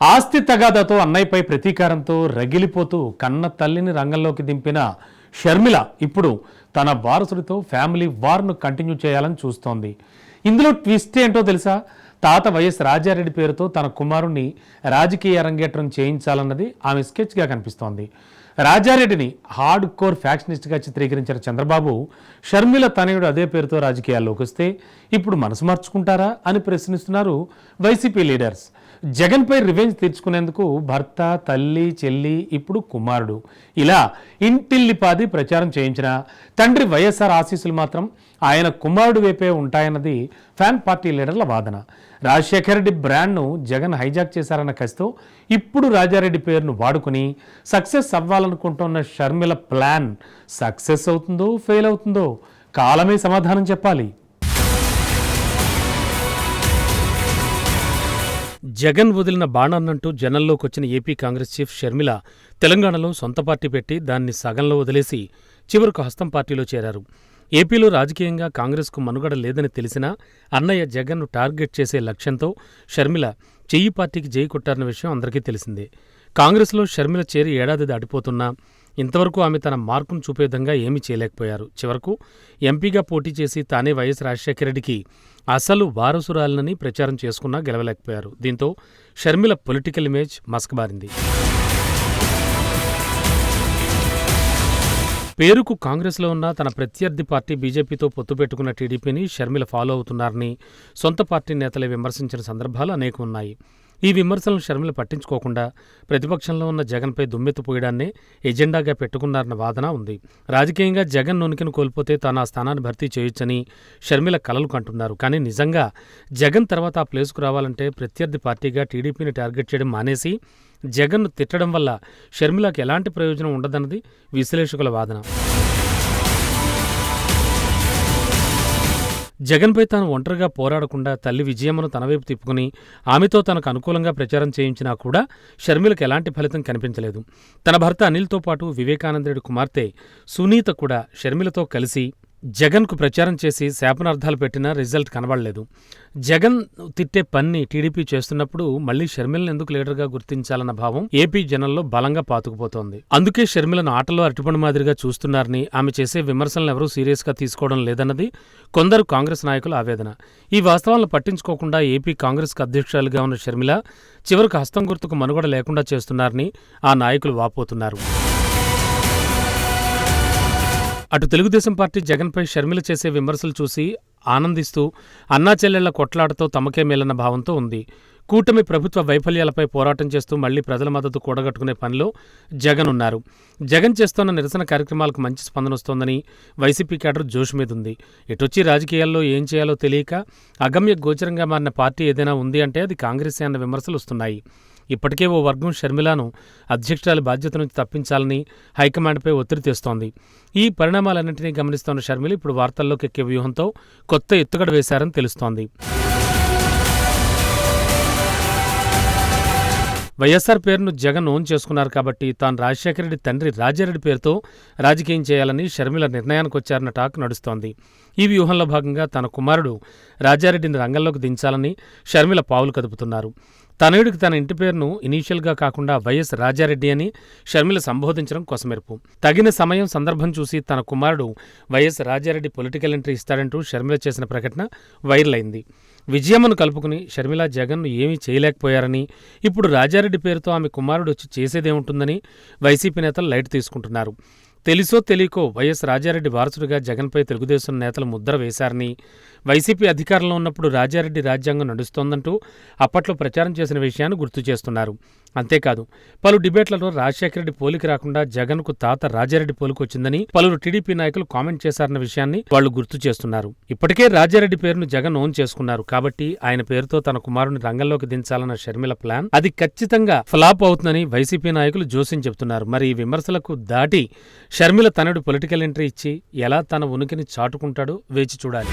ఆస్తి తగాదాతో అన్నయ్యపై ప్రతీకారంతో రగిలిపోతూ కన్న తల్లిని రంగంలోకి దింపిన షర్మిల ఇప్పుడు తన వారసుడితో ఫ్యామిలీ వార్ను కంటిన్యూ చేయాలని చూస్తోంది. ఇందులో ట్విస్ట్ ఏంటో తెలుసా? తాత వైఎస్ రాజారెడ్డి పేరుతో తన కుమారుణ్ణి రాజకీయ అరంగేట్రం చేయించాలన్నది ఆమె స్కెచ్గా కనిపిస్తోంది. రాజారెడ్డిని హార్డ్ కోర్ ఫ్యాక్షనిస్ట్గా చిత్రీకరించిన చంద్రబాబు షర్మిల తనయుడు అదే పేరుతో రాజకీయాల్లోకి వస్తే ఇప్పుడు మనసు మార్చుకుంటారా అని ప్రశ్నిస్తున్నారు వైసీపీ లీడర్స్. జగన్పై రివెంజ్ తీర్చుకునేందుకు భర్త తల్లి చెల్లి ఇప్పుడు కుమారుడు. ఇలా ఇంటిల్లిపాది ప్రచారం చేయించిన తండ్రి వైఎస్ఆర్ ఆశీస్సులు మాత్రం ఆయన కుమారుడు వైపే ఉంటాయన్నది ఫ్యాన్ పార్టీ లీడర్ల వాదన. రాజశేఖర రెడ్డి బ్రాండ్ను జగన్ హైజాక్ చేశారన్న కసితో ఇప్పుడు రాజారెడ్డి పేరును వాడుకుని సక్సెస్ అవ్వాలనుకుంటున్న షర్మిల ప్లాన్ సక్సెస్ అవుతుందో ఫెయిల్ అవుతుందో కాలమే సమాధానం చెప్పాలి. జగన్ వదిలిన బాణాన్నంటూ జనంలోకొచ్చిన ఏపీ కాంగ్రెస్ చీఫ్ షర్మిల తెలంగాణలో సొంత పార్టీ పెట్టి దాన్ని సగంలో వదిలేసి చివరకు హస్తం పార్టీలో చేరారు. ఏపీలో రాజకీయంగా కాంగ్రెస్కు మనుగడ లేదని తెలిసినా అన్నయ్య జగన్ను టార్గెట్ చేసే లక్ష్యంతో షర్మిల చెయ్యి పార్టీకి జై కొట్టారన్న విషయం అందరికీ తెలిసిందే. కాంగ్రెస్లో షర్మిల చేరి ఏడాది దాటిపోతున్నా ఇంతవరకు ఆమె తన మార్కును చూపే విధంగా ఏమీ చేయలేకపోయారు. చివరకు ఎంపీగా పోటీ చేసి తానే వైఎస్ రాజశేఖర రెడ్డికి అసలు వారసురాలనని ప్రచారం చేసుకున్నా గెలవలేకపోయారు. దీంతో షర్మిల పొలిటికల్ ఇమేజ్ మసకబారింది. పేరుకు కాంగ్రెస్లో ఉన్న తన ప్రత్యర్థి పార్టీ బీజేపీతో పొత్తు పెట్టుకున్న టీడీపీని షర్మిల ఫాలో అవుతున్నారని సొంత పార్టీ నేతలే విమర్శించిన సందర్భాలు అనేకం ఉన్నాయి. ఈ విమర్శలను షర్మిల పట్టించుకోకుండా ప్రతిపక్షంలో ఉన్న జగన్పై దుమ్మెత్తిపోయడాన్నే ఎజెండాగా పెట్టుకున్నారన్న వాదన ఉంది. రాజకీయంగా జగన్ ఉనికిని కోల్పోతే తాను ఆ స్థానాన్ని భర్తీ చేయొచ్చని షర్మిల కలలు కంటున్నారు. కానీ నిజంగా జగన్ తర్వాత ఆ ప్లేస్కు రావాలంటే ప్రత్యర్థి పార్టీగా టీడీపీని టార్గెట్ చేయడం మానేసి జగన్ను తిట్టడం వల్ల షర్మిలకు ఎలాంటి ప్రయోజనం ఉండదన్నది విశ్లేషకుల వాదన. జగన్పై తాను ఒంటరిగా పోరాడకుండా తల్లి విజయమ్మను తనవైపు తిప్పుకుని ఆమెతో తనకు అనుకూలంగా ప్రచారం చేయించినా కూడా షర్మిలకు ఎలాంటి ఫలితం కనిపించలేదు. తన భర్త అనిల్తో పాటు వివేకానందరెడ్డి కుమార్తె సునీత కూడా షర్మిలతో కలిసి జగన్కు ప్రచారం చేసి శాపనార్థాలు పెట్టినా రిజల్ట్ కనబడలేదు. జగన్ తిట్టే పన్ని టీడీపీ చేస్తున్నప్పుడు మళ్ళీ షర్మిలను ఎందుకు లీడర్గా గుర్తించాలన్న భావం ఏపీ జనంలో బలంగా పాతుకుపోతోంది. అందుకే షర్మిలను ఆటలో అరటిపండు మాదిరిగా చూస్తున్నారని ఆమె చేసే విమర్శలను ఎవరూ సీరియస్గా తీసుకోవడం లేదన్నది కొందరు కాంగ్రెస్ నాయకుల ఆవేదన. ఈ వాస్తవాలను పట్టించుకోకుండా ఏపీ కాంగ్రెస్కు అధ్యక్షురాలుగా ఉన్న షర్మిల చివరకు హస్తం గుర్తుకు మనుగడ లేకుండా చేస్తున్నారని ఆ నాయకులు వాపోతున్నారు. అటు తెలుగుదేశం పార్టీ జగన్పై షర్మిల చేసే విమర్శలు చూసి ఆనందిస్తూ అన్నా చెల్లెళ్ళ కొట్లాటతో తమకే మేలన్న భావంతో ఉంది. కూటమి ప్రభుత్వ వైఫల్యాలపై పోరాటం చేస్తూ మళ్ళీ ప్రజల మద్దతు కూడగట్టుకునే పనిలో జగన్ ఉన్నారు. జగన్ చేస్తున్న నిరసన కార్యక్రమాలకు మంచి స్పందన వస్తోందని వైసీపీ కేడర్ జోష్ మీద ఉంది. ఇటొచ్చి రాజకీయాల్లో ఏం చేయాలో తెలియక అగమ్య గోచరంగా మారిన పార్టీ ఏదైనా ఉంది అంటే అది కాంగ్రెస్ అన్న విమర్శలు వస్తున్నాయి. ఇప్పటికే ఓ వర్గం షర్మిలాను అధ్యక్షురాలి బాధ్యత నుంచి తప్పించాలని హైకమాండ్పై ఒత్తిడి తెస్తోంది. ఈ పరిణామాలన్నింటినీ గమనిస్తున్న షర్మిల ఇప్పుడు వార్తల్లోకి ఎక్కే వ్యూహంతో కొత్త ఎత్తుగడ వేశారని తెలుస్తోంది. వైఎస్ఆర్ పేరును జగన్ ఓన్ చేసుకున్నారు కాబట్టి తాను రాజశేఖర రెడ్డి తండ్రి రాజారెడ్డి పేరుతో రాజకీయం చేయాలని షర్మిల నిర్ణయానికి వచ్చారన్న టాక్ నడుస్తోంది. ఈ వ్యూహంలో భాగంగా తన కుమారుడు రాజారెడ్డిని రంగంలోకి దించాలని షర్మిల పావులు కదుపుతున్నారు. తనయుడికి తన ఇంటి పేరును ఇనీషియల్గా కాకుండా వైఎస్ రాజారెడ్డి అని షర్మిల సంబోధించడం కొసమెరుపు. తగిన సమయం సందర్భం చూసి తన కుమారుడు Y S Raja Reddy political entry ఇస్తాడంటూ Sharmila చేసిన ప్రకటన వైరల్ అయింది విజయమ్మను కలుపుకుని షర్మిల జగన్ను ఏమీ చేయలేకపోయారని ఇప్పుడు రాజారెడ్డి పేరుతో ఆమె కుమారుడు వచ్చి చేసేదేముంటుందని వైసీపీ నేతలు లైట్ తీసుకుంటున్నారు. తెలిసో తెలియకో వైఎస్ రాజారెడ్డి వారసుడిగా జగన్పై తెలుగుదేశం నేతలు ముద్ర వేశారని వైసీపీ అధికారంలో ఉన్నప్పుడు రాజారెడ్డి రాజ్యాంగం నడుస్తోందంటూ అప్పట్లో ప్రచారం చేసిన విషయాన్ని గుర్తు చేస్తున్నారు. అంతేకాదు పలు డిబేట్లలో రాజశేఖర రెడ్డి పోలికి రాకుండా జగన్కు తాత రాజారెడ్డి పోలికొచ్చిందని పలువురు టీడీపీ నాయకులు కామెంట్ చేశారన్న విషయాన్ని వాళ్ళు గుర్తు చేస్తున్నారు. ఇప్పటికే రాజారెడ్డి పేరును జగన్ ఓన్ చేసుకున్నారు కాబట్టి ఆయన పేరుతో తన కుమారుని రంగంలోకి దించాలన్న షర్మిల ప్లాన్ అది ఖచ్చితంగా ఫ్లాప్ అవుతుందని వైసీపీ నాయకులు జోసిన్ చెబుతున్నారు. మరి ఈ విమర్శలకు దాటి షర్మిల తనడు పొలిటికల్ ఎంట్రీ ఇచ్చి ఎలా తన ఉనికిని చాటుకుంటాడో వేచి చూడాలి.